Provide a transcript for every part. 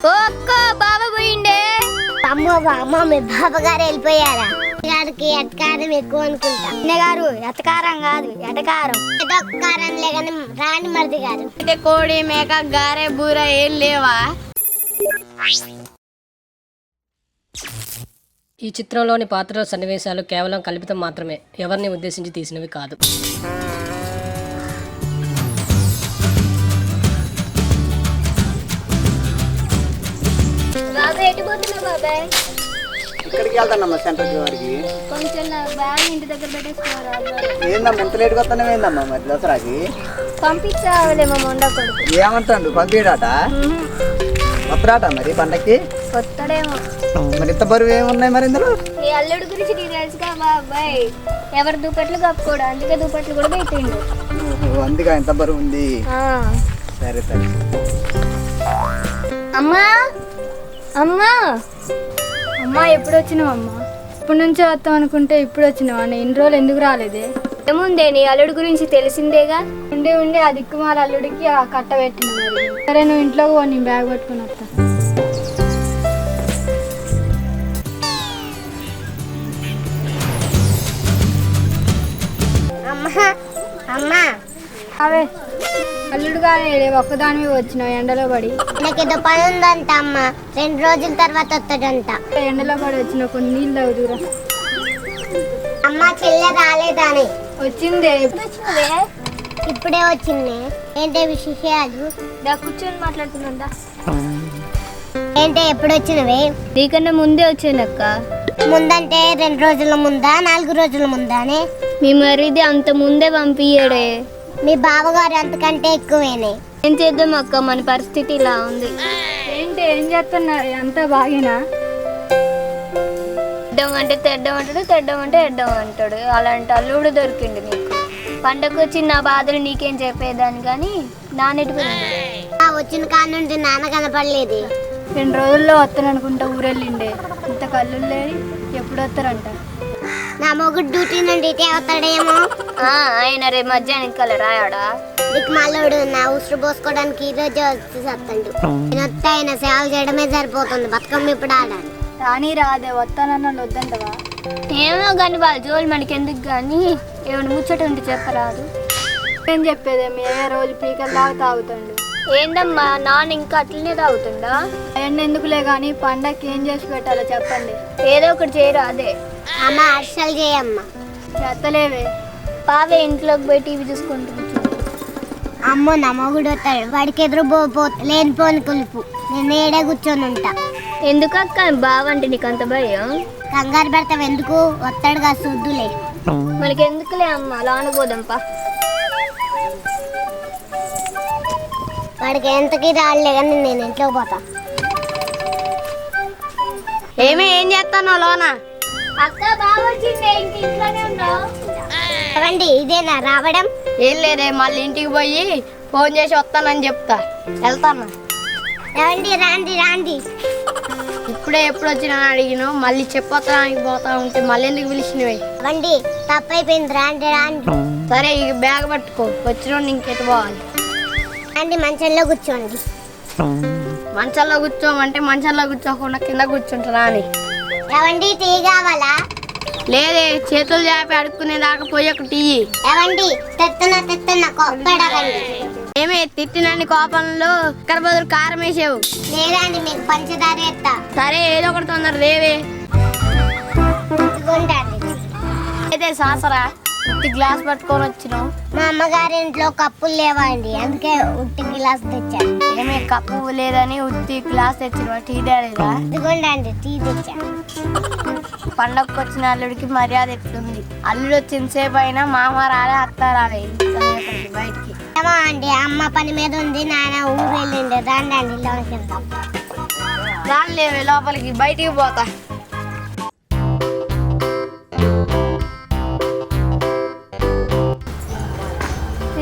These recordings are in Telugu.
ఓ అక్క బావ పోయిండే. అమ్మో అమ్మ మీ బాబగారు వెళ్ళిపోయారా? గారికి ఎట్కారం ఎక్కువ అనుకుంటా. గారు ఎతకారం కాదు ఎటకారం. ఏదో కారం లేదని రాణి మరిది గారు. అయితే కోడి మేక గారె బూర ఏం లేవా? ఈ చిత్రంలోని పాత్రల సన్నివేశాలు కేవలం కల్పితం మాత్రమే. ఎవరిని ఉద్దేశించి తీసినవి కాదు. ఇక్కడికి వెళ్తానమ్మా సెంటర్కి వారికి కొంచెం నా బ్యాగ్ ఇంటి దగ్గర పెట్టేసుకోరా ఏందమ్మా ఎంత లేట్గా వస్తానే ఏందమ్మా మరి దసరాకి? పంపించావులేమో మొండ కొడుకు. ఏమంటాడు పంపిడాట? వస్తాడాట మరి పండక్కి? కొత్తడేమో. మరి ఇంత బరువు ఏమున్నాయి మరి ఇందులో? ఈ అల్లుడు గురించి నీకు తెలుసుగా బాబాయ్. ఎవరు దుప్పట్లు కప్పుకోడు అందుకే దుప్పట్లు కూడా పెట్టిండు. అందుకే ఇంత బరువు ఉంది. ఆ. సరే సరే. అమ్మా అమ్మా! అమ్మా ఎప్పుడు వచ్చినావు అమ్మా? ఇప్పటి నుంచే వస్తాం అనుకుంటే ఇప్పుడు వచ్చినావా నేను ఇన్ని రోజులు ఎందుకు రాలేదే? ఏముందే నీ అల్లుడు గురించి తెలిసిందేగా? ఉండి ఉండి ఆ దిక్కుమాల అల్లుడికి ఆ కట్ట పెట్టిన మరి. సరే నువ్వు ఇంట్లోకి పో నీ బ్యాగ్ పట్టుకుని వస్తా. ఒక్కదానివి వచ్చినావు ఎండలో పడి. నాకు ఏదో పని ఉందంట అమ్మ. రెండు రోజుల తర్వాత వస్తాడంట. ఎండలో పడి వచ్చినావు కొన్ని నీళ్ళు తాగుదురా. అమ్మ చెల్లె రాలేదని. వచ్చిందే. ఇప్పుడే వచ్చింది. ఏంటి విశేషాలు? దా కూర్చొని మాట్లాడుతుందా ఏంటి ఎప్పుడు వచ్చినవి? నీకన్నా ముందే వచ్చానక్క ముందంటే రెండు రోజుల ముందా నాలుగు రోజుల ముందానే? మీ మరిది అంత ముందే పంపియ్యాడే. మీ బావగారు అంతకంటే ఎక్కువేనే. ఏం చేద్దాం అక్క? మన పరిస్థితి ఇలా ఉంది. ఏంటి ఏం చేస్తున్నారు? అంతా బాగేనా? ఎడ్డం అంటే తెడ్డం అంటాడు తెడ్డం అంటే ఎడ్డం అంటాడు. అలాంటి అల్లుడు దొరికిండు నీకు. పండగ వచ్చి నా బాధలు నీకేం చెప్పేదాన్ని కానీ నాన్నెటు వచ్చిన కాడ నుండి నాన్న కనపడలేదు. రెండు రోజుల్లో వస్తాను అనుకుంటా ఊరెళ్ళిండే. ఇంత కళ్ళు లేని ఎప్పుడు వస్తారంట? నా మొగుడు డ్యూటీ నుండి ఇటే అవుతాడేమో ఆయన రేపు మధ్యాహ్నం కల రాయాడా? దిక్కు మల్లోడు నా ఉసురు పోసుకోవడానికి ఈ రోజే వచ్చి సత్తండు. నేను వస్తే ఆయన సేవలు చేయడమే సరిపోతుంది బతుకమ్మ ఇప్పుడు ఆడాలి. రాని రాదే వస్తానన్న వద్దంటవా? ఏమో కానీ వాళ్ళ జోలు మనకి ఎందుకు కానీ ఏమైనా ముచ్చట ఉంటే చెప్పరాదు. ఏం చెప్పేదే మీ ఏ రోజు పీకలు దాకా తాగుతాడు? ఏందమ్మా నాన్న ఇంకా అట్లనే తాగుతుందా అవన్నీ ఎందుకులే కానీ పండక్కి ఏం చేసి పెట్టాలో చెప్పండి. ఏదో ఒకటి చేయరా అదే. అమ్మ అర్షలు చేయమ్మ. చెత్తలేవే పావే ఇంట్లోకి పోయి టీవీ చూసుకుంటూ. అమ్మో నా మొగుడు వస్తాడు. వాడికి ఎదురు పో లేనిపోని కులుపు. నేను ఏడే కూర్చొని ఉంటా? ఎందుకక్క? బావంటే నీకు అంత భయం? కంగారు పెడతావు ఎందుకు? వస్తాడుగా సుద్దులే మనకి ఎందుకులే అమ్మ? లాన పోదాంపా వాడికి ఎంతకి రాలే కానీ నేను ఇంట్లోకి పోతా. ఏమే ఏం చేస్తానో లోన? అక్క బావ వచ్చిందే. ఇంట్లోనే ఉన్నావు? ఏమండి ఇదేనా రావడం? ఏం లేదే మళ్ళీ ఇంటికి పోయి ఫోన్ చేసి వస్తానని చెప్తా. వెళ్తాను. ఏమండి రాండి రాండి. ఇప్పుడే ఎప్పుడు వచ్చినా అడిగిన మళ్ళీ చెప్పొస్తానికి పోతా ఉంటే మళ్ళీ ఎందుకు పిలిచినవి? ఏమండి తప్పైపోయింది రాండి రాండి. సరే ఇక బ్యాగ్ పట్టుకో. వచ్చిన ఇంకెటు పోవాలి? రాండి మంచంలో కూర్చోండి. మంచంలో కూర్చోమంటే మంచంలో కూర్చోకుండా కింద కూర్చుంటారా అని ఏమండి టీ కావాలా? లేదే చేతులు చేపి అడుక్కునే దాకా పోయి ఒక టీ. ఏమండి తెత్తన తెత్తన కొప్పడకండి. ఏమే తిట్టినన్ని కోపంలో ఇక్కడ బదులు కారం వేసావు. లేదండి మీకు పంచదార ఎత్తా సరే ఏదో ఒకటి తొందర ఇదిగోండి అయితే సాసరా ఉత్తి గ్లాస్ పట్టుకొని వచ్చినావు? మా అమ్మగారి ఇంట్లో కప్పులు లేవండి అందుకే ఉట్టి గిలాస్ తెచ్చా. ఏమే కప్పు లేదని ఉత్తి గ్లాస్ తెచ్చినావు? టీ తేలేదా? ఇదిగోండి టీ తెచ్చా. పండగకు వచ్చిన అల్లుడికి మర్యాద ఎట్లుంది? అల్లుడు వచ్చిన సేపు అయినా మామ రాలే అత్త రాలే బయటికి. ఏమో అండి అమ్మ పని మీద ఉంది నాన్న ఊరు వెళ్ళిండు రండి అండి లోనికి వెళ్దాం. రాలేవే లోపలికి బయటికి పోతా.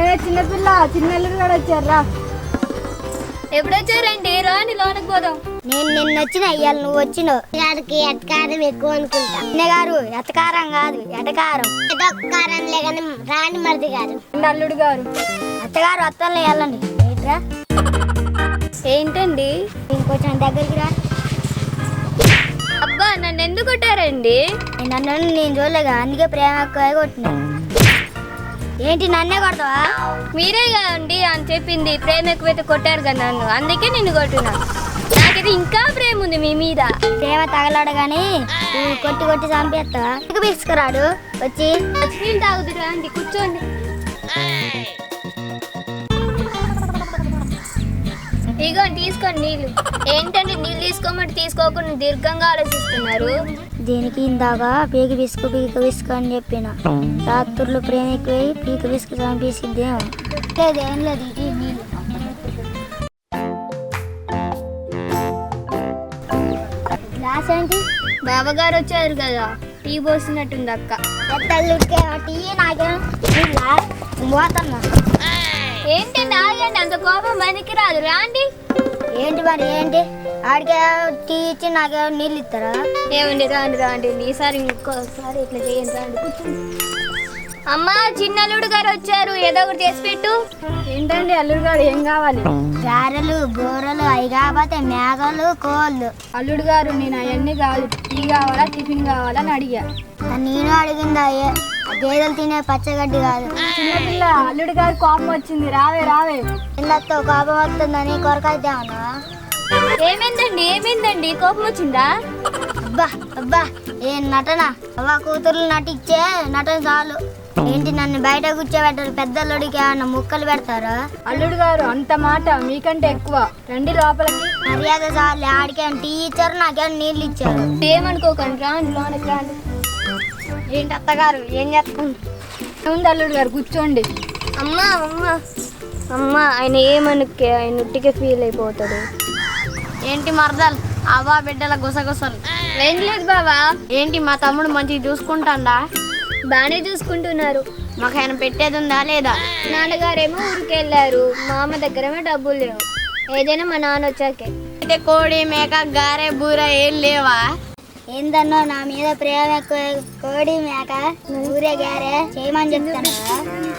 ఏ చిన్నపిల్ల చిన్నల్లుడు కూడా వచ్చారా ఎప్పుడు వచ్చారండి రాని లోనకి పోదాం. నేను నిన్న వచ్చిన ఇవాళ నువ్వు వచ్చినావు. గారికి ఎటకారం ఎక్కువ అనుకుంటా. గారు ఎతకారం కాదు ఎటకారం. ఏదో కారం లేదని రాణి మరిది గారు. అల్లుడు గారు. అత్తగారు అత్తల్ని వెళ్ళండి. ఏంట్రా? ఏంటండి? ఇంకొంచెం దగ్గరికి రా. అబ్బా నన్ను ఎందుకు కొట్టారండి? నన్ను నేను చూడలేగా అందుకే ప్రేమ ఎక్కువ కొట్టినా. ఏంటి నన్నే కొడతావా? మీరే కదండి అని చెప్పింది ప్రేమ ఎక్కువైతే కొట్టారు కదా నన్ను. అందుకే నిన్ను కొట్టున్నా ఇంకా ప్రేమ ఉంది మీ మీద. ప్రేమ తగలాడు కానీ నువ్వు కొట్టి కొట్టి చంపేస్తావా? ఇక తీసుకురాడు వచ్చి. నీళ్ళు తాగుతురా అండి కూర్చోండి. ఇగో తీసుకోండి నీళ్ళు. ఏంటంటే నీళ్ళు తీసుకోమంటే తీసుకోకుండా దీర్ఘంగా ఆలోచిస్తున్నారు? దీనికి ఇందాక పీక విసుకు పీక విసుకు అని చెప్పిన. రాత్రులు ప్రేమ ఎక్కువై పీక విసుకు చంపేసిద్దేమో. లేదు ఏం లేదు గ్లాస్ ఏంటి బావగారు వచ్చారు కదా టీ పోసినట్టుంది అక్క. ఎత్తల్లుకే టీ నాకేం పోతున్నా? ఏంటండి ఆగండి అంత కోపం మనకి రాదు రాండి. ఏంటి మరి ఏంటి? ఆడికే టీ ఇచ్చి నాకే నీళ్ళు ఇస్తారా? ఏమండి రాండి రాండి. ఈసారి ఇంకోసారి ఇట్లా చేయండి రాండి. కూర్చోండి. అమ్మా చిన్నల్లుడు గారు వచ్చారు. ఏదో ఒకటి చేసి పెట్టు. ఏంటండి అల్లుడు గారు ఏం కావాలి? గారెలు బూరలు అవి కాకపోతే మేఘలు కోళ్ళు. అల్లుడు గారు నేను అవన్నీ కాదు టీ కావాలా టిఫిన్ కావాలా అని అడిగా. నేను అడిగిందా ఏ- గేదెలు తినే పచ్చగడ్డి కాదు. చిన్నపిల్ల అల్లుడు గారి కోపం వచ్చింది. రావే రావే. ఇళ్ళతో కోపం వస్తుందని కొరకైతే ఉన్నా ఏమైందండి ఏమైందండి? కోపం వచ్చిందా? అబ్బా అబ్బా ఏ నటన? అవ్వ కూతుర్లు నటించే నటన చాలు. ఏంటి నన్ను బయట కూర్చోబెట్టారు? పెద్దల్లుడికి ఏమన్నా ముక్కలు పెడతారా? అల్లుడు గారు అంత మాట మీకంటే ఎక్కువ. రండి లోపలికి. మర్యాద చాలు ఆడికేం టీ ఇచ్చారు నాకేం నీళ్ళు ఇచ్చారు? ఏమనుకోకండి రాండి లోనకి రాండి. ఏంటి అత్తగారు ఏం చేస్తాం? ఉంది అల్లుడు గారు కూర్చోండి. అమ్మా అమ్మా. అమ్మా ఆయన ఏమనుకే ఆయన ఉట్టిగా ఫీల్ అయిపోతాడు. ఏంటి మరదలు? అవ్వ బిడ్డల గుసగుసలు. ఏం లేదు బావా. ఏంటి మా తమ్ముడు మంచిగా చూసుకుంటాడా? బాగానే చూసుకుంటున్నారు. మాకు ఆయన పెట్టేది ఉందా లేదా? నాన్నగారేమో ఊరికి వెళ్ళారు. మా అమ్మ దగ్గరేమో డబ్బులు లేవు. ఏదైనా మా నాన్న వచ్చాకే. అయితే కోడి మేక గారె బూర ఏం లేవా? ఏందన్నో నా మీద ప్రేమ ఎక్కువ. కోడి మేక ఊరే గారె చేయమని చెప్తాను?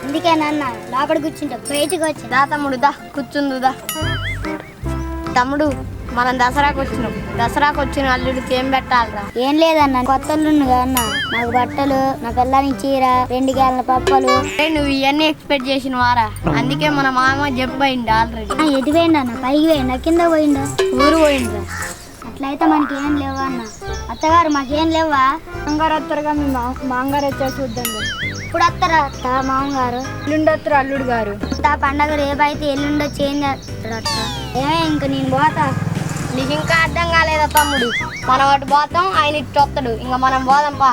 అందుకే నాన్న లోపల కూర్చుంటా. బయటకు వచ్చి. దా తమ్ముడు దా. కూర్చుందు దా తమ్ముడు మనం దసరాకు వచ్చినాం. దసరాకు వచ్చిన అల్లుడికి ఏం పెట్టాలరా? ఏం లేదన్న కొత్త అన్న. నాకు బట్టలు నా పిల్లని చీర రెండు గేళ్ళ పప్పలు. నువ్వు ఇవన్నీ ఎక్స్పెక్ట్ చేసిన వారా అందుకే మన మామ చెప్పయింది ఆల్రెడీ ఎటు పోయిండు అన్న? పైకి పోయిండా. కింద పోయిండా. ఊరు పోయిండ్రా. అట్లయితే మనకి ఏం లేవా అన్న. అత్తగారు మాకేం లేవా? మామగారు వస్తారుగా మీ మామగారు వచ్చారు చూద్దాం ఇప్పుడు వస్తారా అత్త మామగారు? ఎల్లుండి వస్తారు అల్లుడు గారు. ఆ పండగ రేపైతే ఎల్లుండో చేంజ్ అత్త? ఏమే ఇంక నేను పోతా. నీకు ఇంకా అర్థం కాలేదా తమ్ముడు? మనం అటు పోతాం ఆయన ఇటు వస్తాడు. ఇంకా మనం పోదాం పా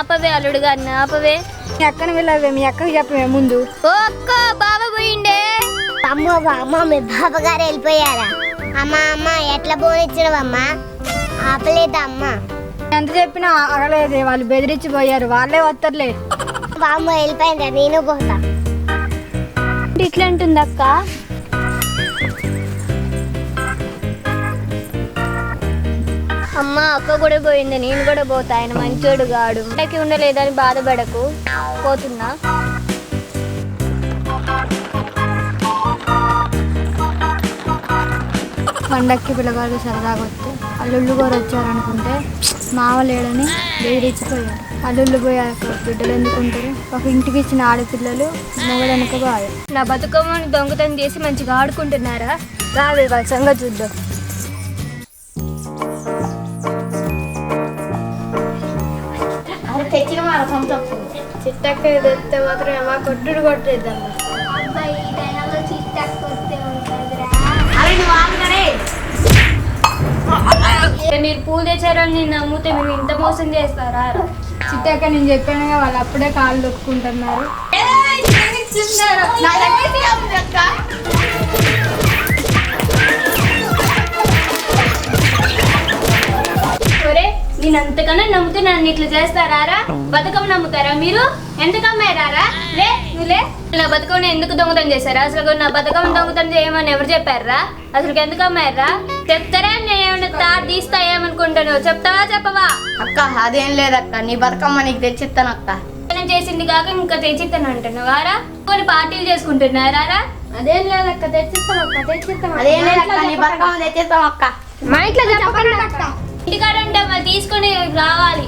ఆపవే అల్లుడు గారిని ఆపవే. మీ అక్కని వెళ్ళవే మీ అక్కకి చెప్పవే ముందు. ఓ అక్క బావ పోయిండే. అమ్మ అమ్మ మీ బాబా గారు వెళ్ళిపోయారా? అమ్మ అమ్మ ఎట్లా పోనిచ్చినవమ్మా? ఆపలేదా అమ్మ? ఎంత చెప్పినా అగలేదే వాళ్ళు బెదిరించిపోయారు వాళ్ళే వస్తారులే. బామ్మ వెళ్ళిపోయిందా నేను పోతా. ఇట్లా అంటుంది అమ్మ అక్క కూడా పోయింది నేను కూడా పోతా ఆయన మంచోడు గాడు. ఇంటకి ఉండలేదని బాధపడకు పోతున్నా. పండక్కి పిల్లగాడు సరదాగా వస్తే అల్లుళ్ళు గారు వచ్చారనుకుంటే మావ లేడని బెదిరించిపోయారు. అల్లుళ్ళు పోయాక బిడ్డలు ఎందుకు ఉంటారు ఒక ఇంటికి ఇచ్చిన ఆడపిల్లలు మొగడనక బాగా నా బతుకమ్మని దొంగతనం చేసి మంచిగా ఆడుకుంటున్నారా? రావే వాళ్ళ సంగతి చూద్దాం. తెచ్చిన వాళ్ళ సొంతం చిట్టక్క తెస్తే మాత్రం ఏమో కొట్టుడు కొట్టేద్దమ్మా మీరు పూలు తెచ్చారని నేను నమ్మితే మీరు ఇంత మోసం చేస్తారా? చిట్టక్క నేను చెప్పాను వాళ్ళు అప్పుడే కాళ్ళు దొక్కుంటున్నారు నేను అంతకన్నా నమ్మితే నన్ను ఇట్లా చేస్తారా బతుకమ్మ నమ్ముతారా మీరు? ఎందుకు అమ్మారారా లే నువ్వు లే. నా బతుకమ్మని ఎందుకు దొంగతనం చేశారా? అసలు నా బతుకమ్మ దొంగతనం చేయమని ఎవరు చెప్పారా? అసలు ఎందుకు అమ్మారా చెప్తారా? నేను ఏమైనా తాడు తీస్తా ఏమనుకుంటాను? చెప్తావా చెప్పవా? అక్క అదేం లేదక్క. నీ బతుకమ్మ నీకు తెచ్చిస్తాను అక్క. నేను చేసింది కాక ఇంకా తెచ్చిస్తాను అంటున్నావారా కొన్ని పార్టీలు చేసుకుంటున్నారా? అదేం లేదక్క. తెచ్చిస్తాం అక్క తెచ్చిస్తాం అదేం లేదక్క. నీ బతుకమ్మ తెచ్చిస్తాం అక్క. మా ఇంట్లో చెప్పకండి అక్క. ఇంటికాడ ఉంటే మళ్ళీ తీసుకొని రావాలి.